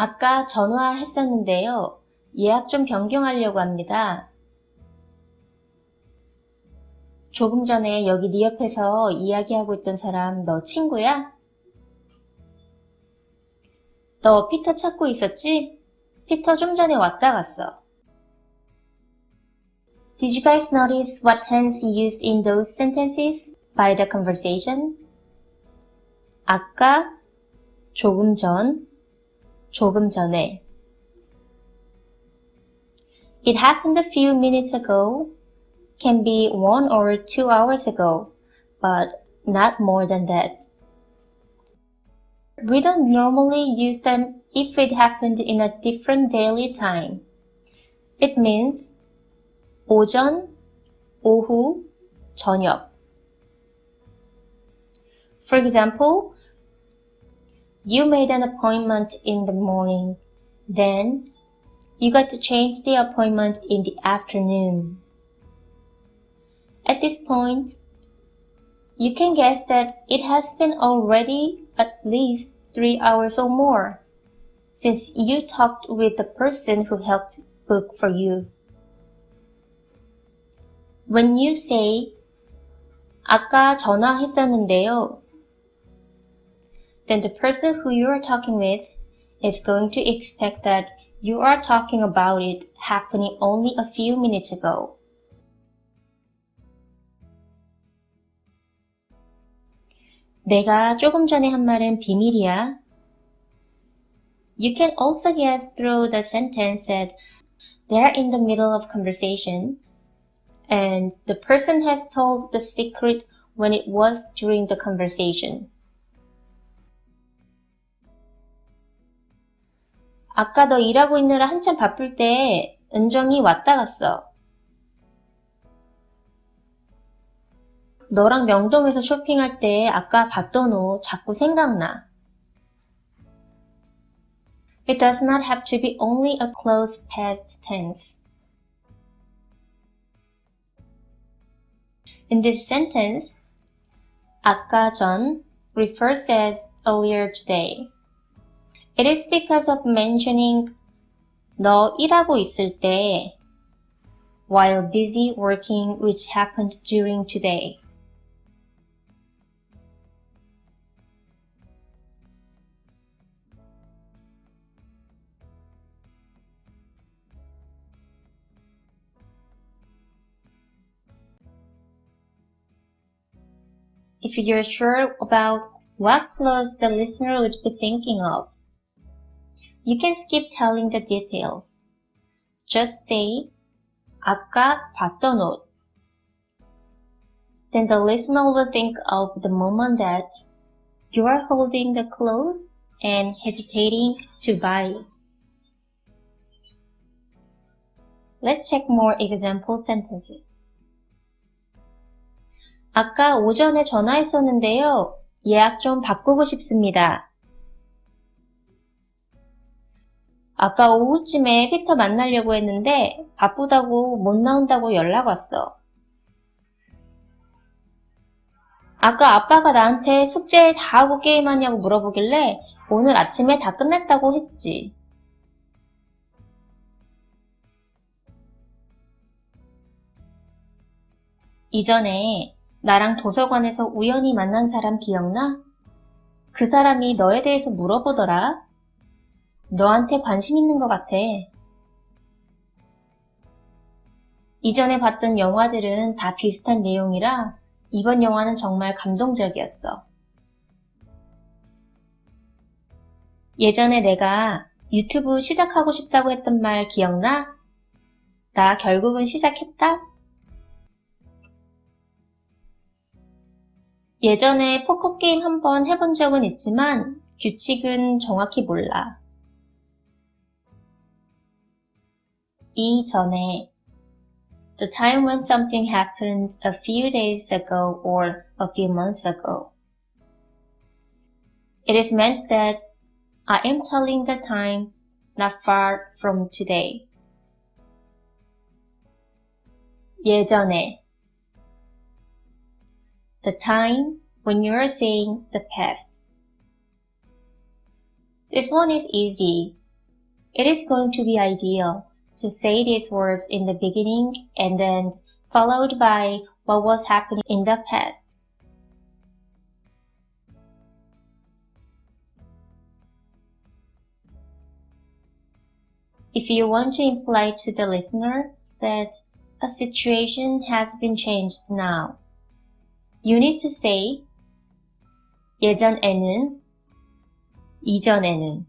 아까 전화했었는데요. 예약 좀 변경하려고 합니다. 조금 전에 여기 네 옆에서 이야기하고 있던 사람 너 친구야? 너 피터 찾고 있었지? 피터 좀 전에 왔다 갔어. Did you guys notice what tense used in those sentences by the conversation? 아까, 조금 전, 조금 전에. It happened a few minutes ago, can be one or two hours ago, but not more than that. We don't normally use them if it happened in a different daily time. It means 오전, 오후, 저녁. For example, you made an appointment in the morning, then you got to change the appointment in the afternoon. At this point, you can guess that it has been already at least three hours or more since you talked with the person who helped book for you. When you say 아까 전화했었는데요, then the person who you are talking with is going to expect that you are talking about it happening only a few minutes ago. 내가 조금 전에 한 말은 비밀이야. You can also guess through the sentence that they're in the middle of conversation and the person has told the secret when it was during the conversation. 아까 너 일하고 있느라 한참 바쁠 때 은정이 왔다 갔어. 너랑 명동에서 쇼핑할 때 아까 봤던 옷 자꾸 생각나. It does not have to be only a close past tense. In this sentence, 아까 전 refers as earlier today. It is because of mentioning 너 일하고 있을 때 while busy working which happened during today. If you're sure about what clothes the listener would be thinking of, you can skip telling the details. Just say, 아까 봤던 옷. Then the listener will think of the moment that you are holding the clothes and hesitating to buy it. Let's check more example sentences. 아까 오전에 전화했었는데요. 예약 좀 바꾸고 싶습니다. 아까 오후쯤에 피터 만나려고 했는데 바쁘다고 못 나온다고 연락 왔어. 아까 아빠가 나한테 숙제 다 하고 게임하냐고 물어보길래 오늘 아침에 다 끝냈다고 했지. 이전에 나랑 도서관에서 우연히 만난 사람 기억나? 그 사람이 너에 대해서 물어보더라. 너한테 관심 있는 것 같아. 이전에 봤던 영화들은 다 비슷한 내용이라 이번 영화는 정말 감동적이었어. 예전에 내가 유튜브 시작하고 싶다고 했던 말 기억나? 나 결국은 시작했다? 예전에 포커 게임 한번 해본 적은 있지만 규칙은 정확히 몰라. 이전에 the time when something happened a few days ago or a few months ago. It is meant that I am telling the time not far from today. 예전에 the time when you're saying the past. This one is easy. it is going to be ideal to say these words in the beginning and then followed by what was happening in the past. If you want to imply to the listener that a situation has been changed now, you need to say 예전에는 이전에는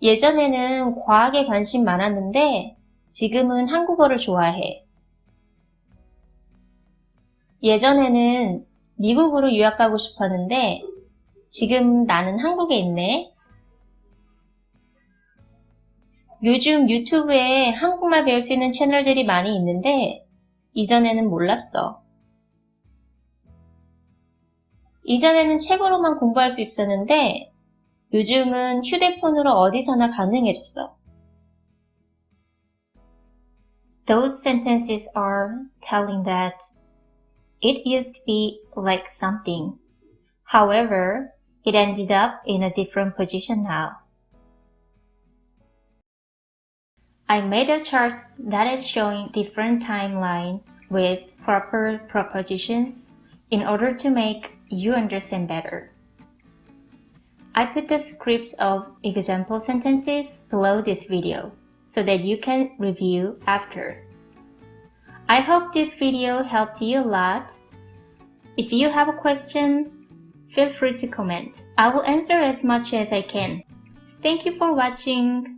예전에는 과학에 관심 많았는데 지금은 한국어를 좋아해. 예전에는 미국으로 유학 가고 싶었는데 지금 나는 한국에 있네. 요즘 유튜브에 한국말 배울 수 있는 채널들이 많이 있는데 이전에는 몰랐어. 이전에는 책으로만 공부할 수 있었는데 요즘은 휴대폰으로 어디서나 가능해졌어. Those sentences are telling that it used to be like something. However, it ended up in a different position now. I made a chart that is showing different timeline with proper propositions in order to make you understand better. I put the script of example sentences below this video so that you can review after. I hope this video helped you a lot. If you have a question, feel free to comment. I will answer as much as I can. Thank you for watching.